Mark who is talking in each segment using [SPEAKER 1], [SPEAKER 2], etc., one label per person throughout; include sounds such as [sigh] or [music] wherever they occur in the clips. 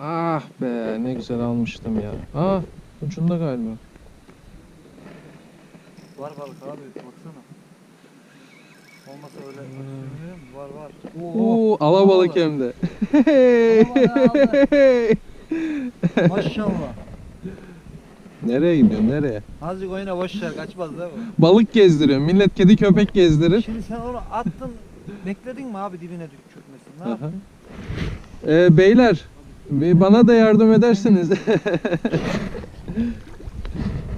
[SPEAKER 1] Ah be ne güzel almıştım ya. Ah ucunda galiba.
[SPEAKER 2] Var balık abi baksana. Olmasa öyle
[SPEAKER 1] Hmm.
[SPEAKER 2] Var var.
[SPEAKER 1] Oo alabalık hem de. [laughs]
[SPEAKER 2] Maşallah.
[SPEAKER 1] nereye gidiyorsun nereye?
[SPEAKER 2] Azıcık oyuna boş ver kaçmaz değil mi?
[SPEAKER 1] Balık gezdiriyorum. Millet kedi köpek gezdirir.
[SPEAKER 2] Şimdi sen onu attın. Bekledin mi abi dibine çökmesin? Ne yaptın?
[SPEAKER 1] Ee, beyler bir bana da yardım edersiniz. [laughs]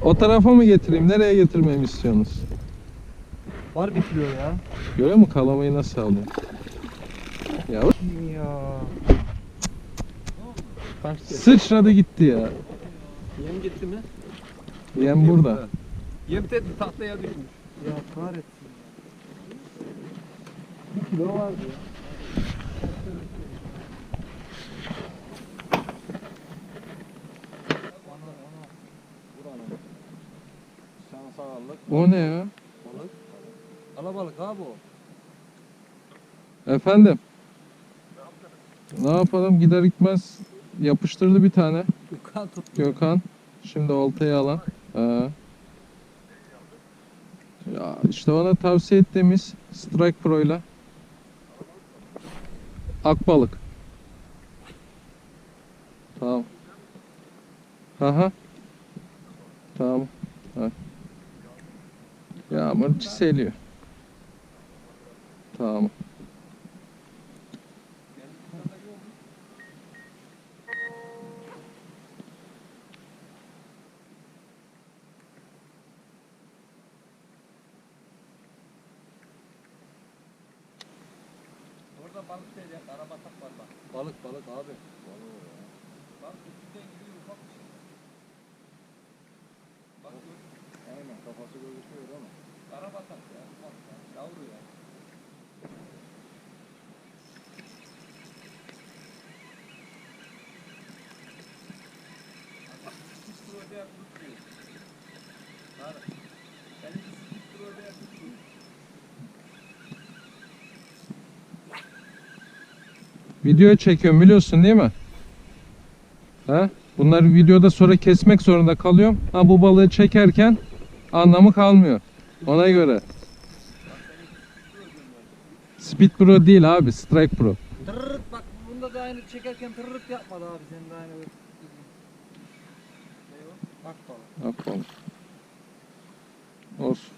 [SPEAKER 1] o tarafa mı getireyim? Nereye getirmemi istiyorsunuz?
[SPEAKER 2] Var kilo ya.
[SPEAKER 1] Görüyor musun kalamayı nasıl alıyor? Ya
[SPEAKER 2] Ya.
[SPEAKER 1] sıçradı gitti ya.
[SPEAKER 3] Yem gitti mi?
[SPEAKER 1] Yem burada.
[SPEAKER 3] Yem de tahtaya düşmüş.
[SPEAKER 2] Ya kahretsin. Bir kilo vardı ya.
[SPEAKER 3] Şansavallık,
[SPEAKER 1] O ne ya?
[SPEAKER 3] balık. Alabalık abi o.
[SPEAKER 1] Efendim? Ne yapalım gider gitmez yapıştırdı bir tane
[SPEAKER 3] Yukan tut.
[SPEAKER 1] Gökhan. Şimdi oltayı alan. Ha. Ya işte ona tavsiye ettiğimiz Strike Pro ile Akbalık. Tamam. Aha. Tamam. Ha. Yağmur çiseliyor. Tamam.
[SPEAKER 3] Orada balık değil ya. Karabatak var bak. Balık balık abi. Bak üstünden gidiyor ufak bir şey. Bak.
[SPEAKER 2] Aynen kafası gözüküyor ama.
[SPEAKER 1] Video çekiyorum biliyorsun değil mi? Ha? Bunları videoda sonra kesmek zorunda kalıyorum. Ha bu balığı çekerken anlamı kalmıyor. Ona göre. Speed Pro değil abi, Strike Pro.
[SPEAKER 2] Tırırırt bak bunda da aynı çekerken tırırırt yapmadı abi senin de aynı böyle. Bak.
[SPEAKER 1] Yapalım. Olsun.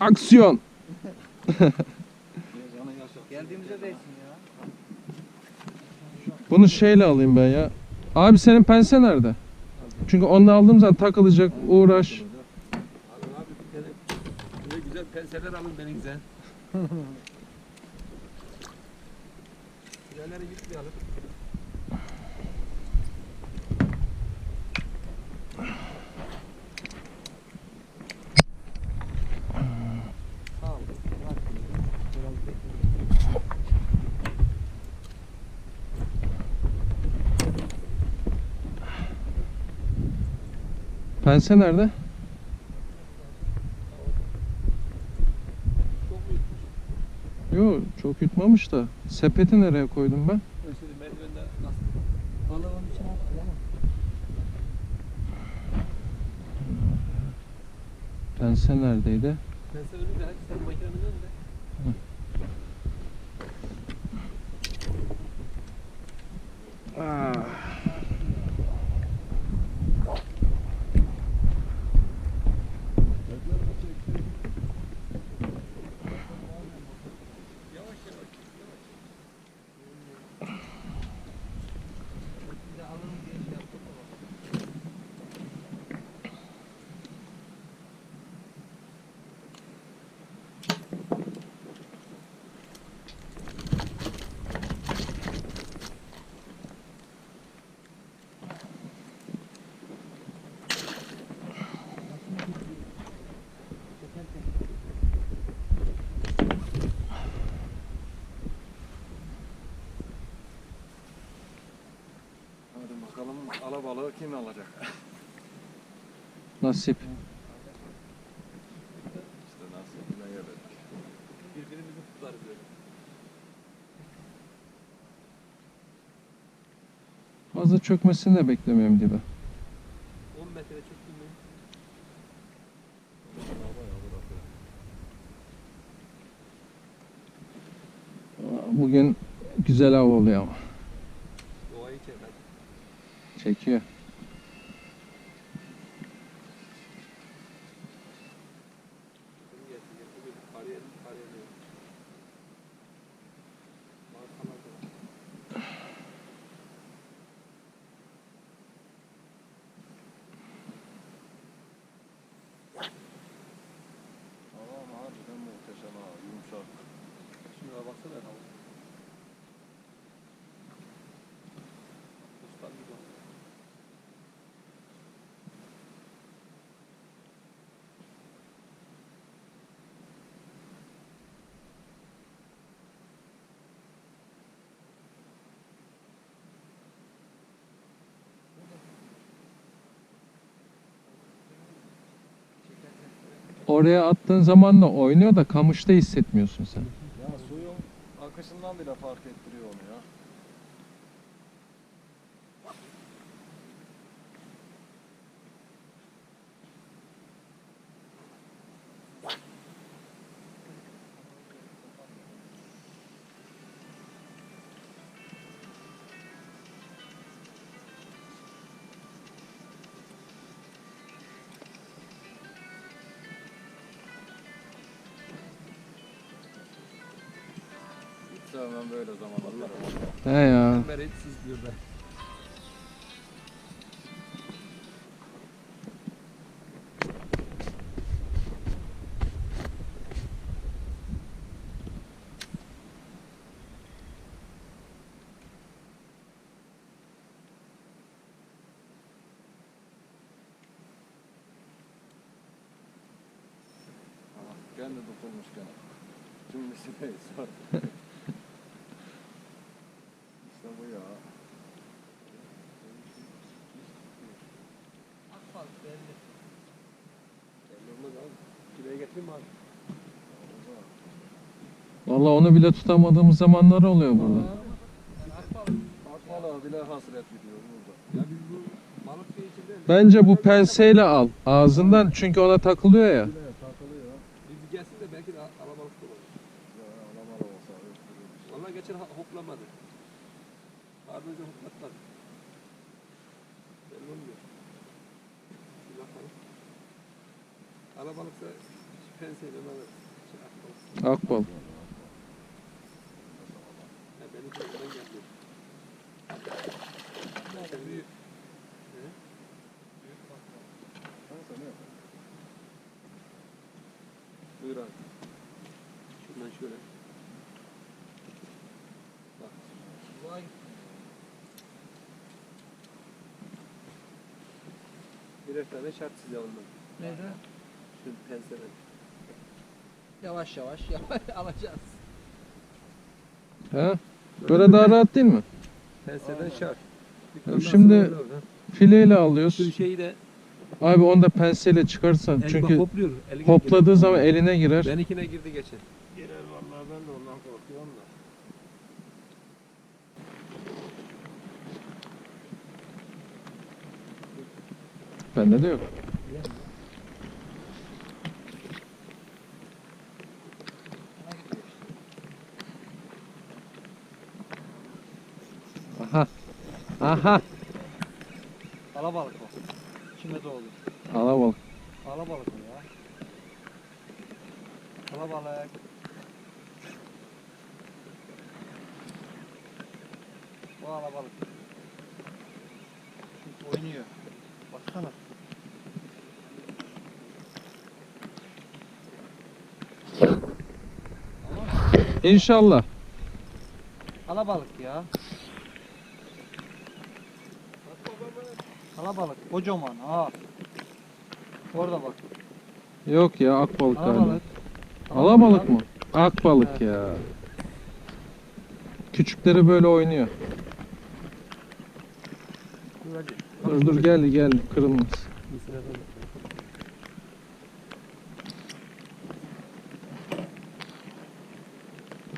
[SPEAKER 1] Aksiyon. [laughs]
[SPEAKER 2] Geldiğimizde değsin ya.
[SPEAKER 1] Bunu şeyle alayım ben ya. Abi senin pense nerede? Çünkü onu aldığım zaman takılacak, uğraş.
[SPEAKER 3] Alın abi bir tane. Böyle güzel penseler alın yıkmayalım.
[SPEAKER 2] Ol. Bak. Biraz bekle.
[SPEAKER 1] Pense nerede?
[SPEAKER 3] Çok
[SPEAKER 1] yutmamış da. Sepeti nereye koydum ben? Pense neredeydi?
[SPEAKER 3] Pense önünde
[SPEAKER 4] bakalım alabalığı kim alacak? [laughs]
[SPEAKER 1] Nasip.
[SPEAKER 4] İşte nasıl ne gelecek.
[SPEAKER 3] Birbirimizi tutarız öyle.
[SPEAKER 1] Fazla çökmesini de beklemiyorum dibe.
[SPEAKER 3] 10 metre çektim mi?
[SPEAKER 1] Bugün güzel hava oluyor ama.
[SPEAKER 3] Doğayı çek hadi.
[SPEAKER 1] Çekiyor.
[SPEAKER 3] Bunu getir, getir, getir. Kariyer, kariyer yok. Markalar da var.
[SPEAKER 4] Tamam harbiden muhteşem ha. Yumuşak.
[SPEAKER 3] Şuna baksana ya.
[SPEAKER 1] Oraya attığın zaman da oynuyor da kamışta hissetmiyorsun sen.
[SPEAKER 4] Ya suyun akışından bile fark ettiriyor onu ya. Sevmem böyle zamanlar.
[SPEAKER 1] He ya.
[SPEAKER 3] Sızlıyor da.
[SPEAKER 4] Ha, Kendi tutulmuşken. Cümlesi de sor. işte bu ya.
[SPEAKER 3] Asfalt belli. Belli olmaz abi. Kiraya getireyim mi abi?
[SPEAKER 1] Vallahi onu bile tutamadığımız zamanlar oluyor burada.
[SPEAKER 3] Asfalt.
[SPEAKER 4] Akmalığa bile hasret gidiyor burada.
[SPEAKER 3] Ya biz bu balık için değil mi?
[SPEAKER 1] Bence bu penseyle al ağzından çünkü ona takılıyor ya.
[SPEAKER 4] Takılıyor.
[SPEAKER 3] Biz gelsin de belki de alabalık da olur.
[SPEAKER 4] Ya alamalı olsa. öptürürmüş.
[SPEAKER 3] Vallahi geçen ha- hoplamadı. Ardınca hoplatmadı. Belli olmuyor. Bir bakalım. Alabalıksa penseyle bana şey akbalık.
[SPEAKER 1] Akbal.
[SPEAKER 3] Ya benim köyümden geldi. Neyse büyük. He?
[SPEAKER 4] Neyse ne? Buyur abi.
[SPEAKER 3] Şundan şöyle. Bak. Vay. Birer tane şart size alındı.
[SPEAKER 2] Neydi?
[SPEAKER 3] Şu penselen.
[SPEAKER 2] Yavaş yavaş yavaş [laughs] alacağız.
[SPEAKER 1] He? Böyle daha rahat değil mi?
[SPEAKER 3] Penselen şart.
[SPEAKER 1] Şimdi- Fileyle
[SPEAKER 3] Şu
[SPEAKER 1] alıyoruz.
[SPEAKER 3] şeyi de
[SPEAKER 1] Abi onu da penseyle çıkarsan çünkü
[SPEAKER 3] hopluyor.
[SPEAKER 1] hopladığı
[SPEAKER 3] geliyor.
[SPEAKER 1] zaman eline girer.
[SPEAKER 3] Benimkine girdi geçen. Girer vallahi ben de ondan korkuyorum da.
[SPEAKER 1] Bende de yok. Aha. Aha.
[SPEAKER 2] Alabalık o. İçinde doğdu.
[SPEAKER 1] Alabalık.
[SPEAKER 2] Alabalık o ya. Alabalık. Bu alabalık. Çünkü oynuyor. Baksana.
[SPEAKER 1] İnşallah.
[SPEAKER 2] Alabalık ya. Alabalık. Kocaman ha. Orada bak.
[SPEAKER 1] Yok ya akbalık galiba.
[SPEAKER 2] Alabalık.
[SPEAKER 1] Alabalık mı? Akbalık ya. Küçükleri böyle oynuyor.
[SPEAKER 2] Dur.
[SPEAKER 1] Dur gel gel kırılmaz.
[SPEAKER 3] Bir sırada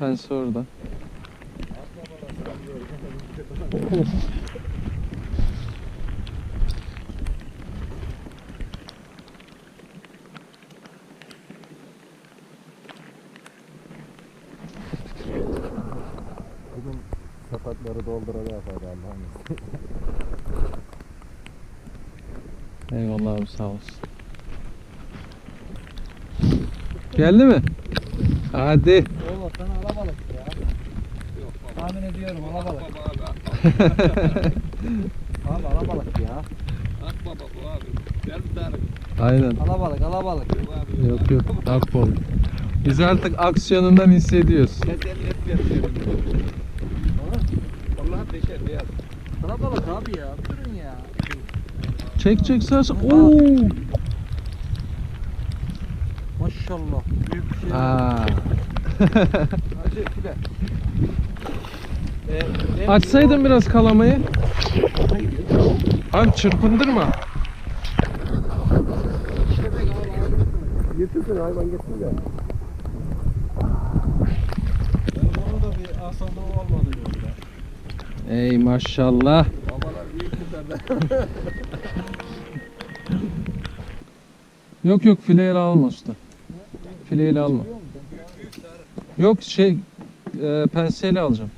[SPEAKER 1] Pense orada.
[SPEAKER 4] Bugün sapatları doldurada yapar Allah'ım.
[SPEAKER 1] Eyvallah abi sağ olsun. Geldi mi? Hadi.
[SPEAKER 2] Tahmin ediyorum alabalık. Abi [laughs] alabalık ya.
[SPEAKER 3] Bak baba bu abi. Gel bir tane.
[SPEAKER 1] Aynen.
[SPEAKER 2] Alabalık alabalık.
[SPEAKER 3] Abi.
[SPEAKER 1] Yok yok. Akbol. Biz artık aksiyonundan hissediyoruz.
[SPEAKER 3] Ben. Vallahi beşer beyaz.
[SPEAKER 2] Alabalık abi ya. Durun ya.
[SPEAKER 1] Çek çek sağ. Oo.
[SPEAKER 2] Maşallah. Büyük bir şey.
[SPEAKER 1] Aa.
[SPEAKER 2] Hadi file.
[SPEAKER 1] Açsaydın biraz kalamayı. Abi çırpındırma.
[SPEAKER 4] Getirsin hayvan getir ya.
[SPEAKER 2] Onun da bir asalığı olmadı yolda.
[SPEAKER 1] Ey maşallah.
[SPEAKER 3] Babalar büyük seferler.
[SPEAKER 1] Yok yok fileyle alma usta. Fileyle alma. Yok şey e, penseyle alacağım.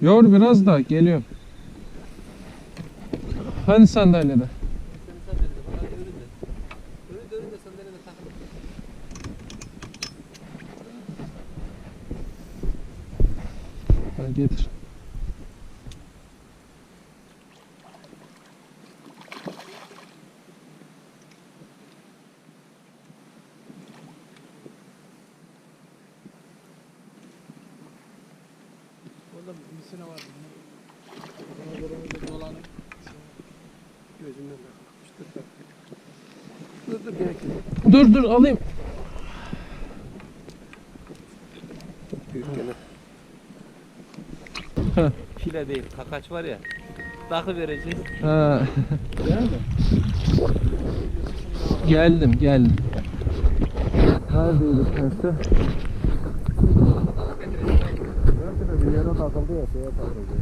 [SPEAKER 1] Yor biraz da geliyorum. Hani sandalyede? Getir.
[SPEAKER 3] Orada misine var. Ona. Dur dur gerekli.
[SPEAKER 1] Dur dur alayım.
[SPEAKER 3] Büyük gene.
[SPEAKER 1] Heh.
[SPEAKER 2] File değil kakaç var ya. Takı vereceğiz.
[SPEAKER 1] Ha. geldim geldim. Neredeydi pense?
[SPEAKER 4] Bir yere takıldı ya şeye takıldı.